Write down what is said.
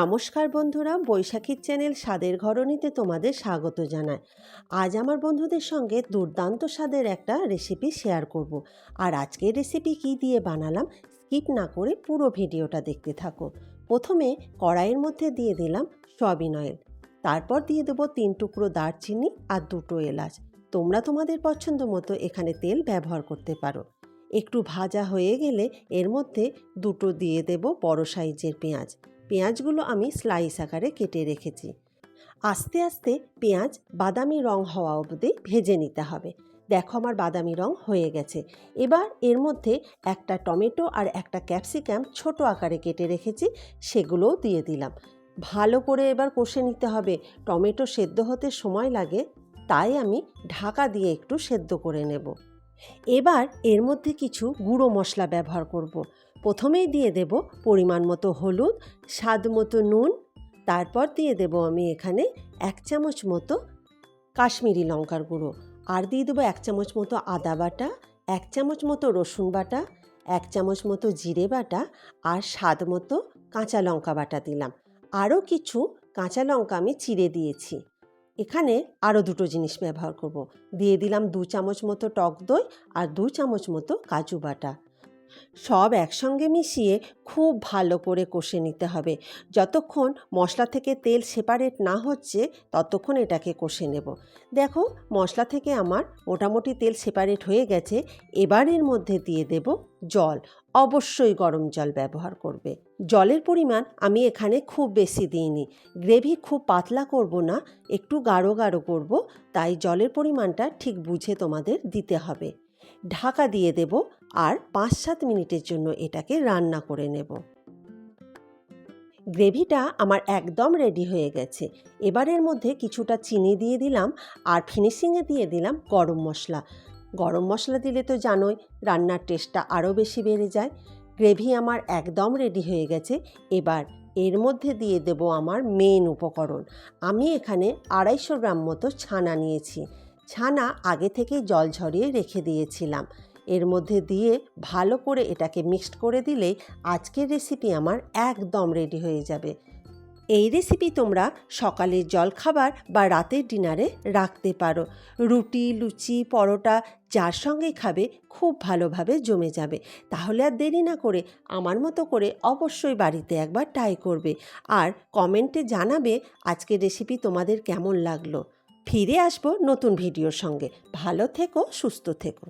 নমস্কার বন্ধুরা, বৈশাখীর চ্যানেল স্বাদের ঘরণীতে তোমাদের স্বাগত জানায় আজ আমার বন্ধুদের সঙ্গে দুর্দান্ত স্বাদের একটা রেসিপি শেয়ার করব। আর আজকের রেসিপি কী দিয়ে বানালাম স্কিপ না করে পুরো ভিডিওটা দেখতে থাকো। প্রথমে কড়াইয়ের মধ্যে দিয়ে দিলাম সয়াবিন অয়েল তারপর দিয়ে দেবো তিন টুকরো দারচিনি আর দুটো এলাচ। তোমরা তোমাদের পছন্দ মতো এখানে তেল ব্যবহার করতে পারো। একটু ভাজা হয়ে গেলে এর মধ্যে দুটো দিয়ে দেব বড় সাইজের পেঁয়াজ। পেঁয়াজগুলো আমি স্লাইস আকারে কেটে রেখেছি। আস্তে আস্তে পেঁয়াজ বাদামি রং হওয়া অবধি ভেজে নিতে হবে। দেখো আমার বাদামি রং হয়ে গেছে। এবার এর মধ্যে একটা টমেটো আর একটা ক্যাপসিকাম ছোট আকারে কেটে রেখেছি, সেগুলোও দিয়ে দিলাম। ভালো করে এবার কষে নিতে হবে। টমেটো সেদ্ধ হতে সময় লাগে, তাই আমি ঢাকা দিয়ে একটু সেদ্ধ করে নেব। এবার এর মধ্যে কিছু গুঁড়ো মশলা ব্যবহার করব। প্রথমেই দিয়ে দেব পরিমাণ মতো হলুদ, স্বাদ মতো নুন, তারপর দিয়ে দেব আমি এখানে এক চামচ মতো কাশ্মীরি লঙ্কার গুঁড়ো। আর দিয়ে দেবো এক চামচ মতো আদা বাটা, এক চামচ মতো রসুন বাটা, এক চামচ মতো জিরে বাটা আর স্বাদ মতো কাঁচা লঙ্কা বাটা দিলাম। আরও কিছু কাঁচা লঙ্কা আমি চিড়ে দিয়েছি। এখানে আরও দুটো জিনিস ব্যবহার করব। দিয়ে দিলাম দু চামচ মতো টক দই আর দু চামচ মতো কাজু বাটা। সব একসঙ্গে মিশিয়ে খুব ভালো করে কষে নিতে হবে। যতক্ষণ মশলা থেকে তেল সেপারেট না হচ্ছে, ততক্ষণ এটাকে কষে নেব। দেখো, মশলা থেকে আমার মোটামুটি তেল সেপারেট হয়ে গেছে। এবার এর মধ্যে দিয়ে দেব জল। অবশ্যই গরম জল ব্যবহার করবে। জলের পরিমাণ আমি এখানে খুব বেশি দিইনি। গ্রেভি খুব পাতলা করব না, একটু গাঢ় গাঢ় করব, তাই জলের পরিমাণটা ঠিক বুঝে তোমাদের দিতে হবে। ঢাকা দিয়ে দেব আর পাঁচ সাত মিনিটের জন্য এটাকে রান্না করে নেব। গ্রেভিটা আমার একদম রেডি হয়ে গেছে। এবারের মধ্যে কিছুটা চিনি দিয়ে দিলাম আর ফিনিশিংয়ে দিয়ে দিলাম গরম মশলা। গরম মশলা দিলে তো জানোই রান্নার টেস্টটা আরও বেশি বেড়ে যায়। গ্রেভি আমার একদম রেডি হয়ে গেছে। এবার এর মধ্যে দিয়ে দেব আমার মেন উপকরণ। আমি এখানে আড়াইশো গ্রাম মতো ছানা নিয়েছি। ছানা আগে থেকেই জল ঝরিয়ে রেখে দিয়েছিলাম। এর মধ্যে দিয়ে ভালো করে এটাকে মিক্সড করে দিলেই আজকের রেসিপি আমার একদম রেডি হয়ে যাবে। এই রেসিপি তোমরা সকালের জলখাবার বা রাতের ডিনারে রাখতে পারো। রুটি, লুচি, পরোটা যার সঙ্গে খাবে খুব ভালোভাবে জমে যাবে। তাহলে আর দেরি না করে আমার মতো করে অবশ্যই বাড়িতে একবার ট্রাই করবে। আর কমেন্টে জানাবে আজকের রেসিপি তোমাদের কেমন লাগল। ফিরে আসব নতুন ভিডিওর সঙ্গে। ভালো থেকো সুস্থ থেকো।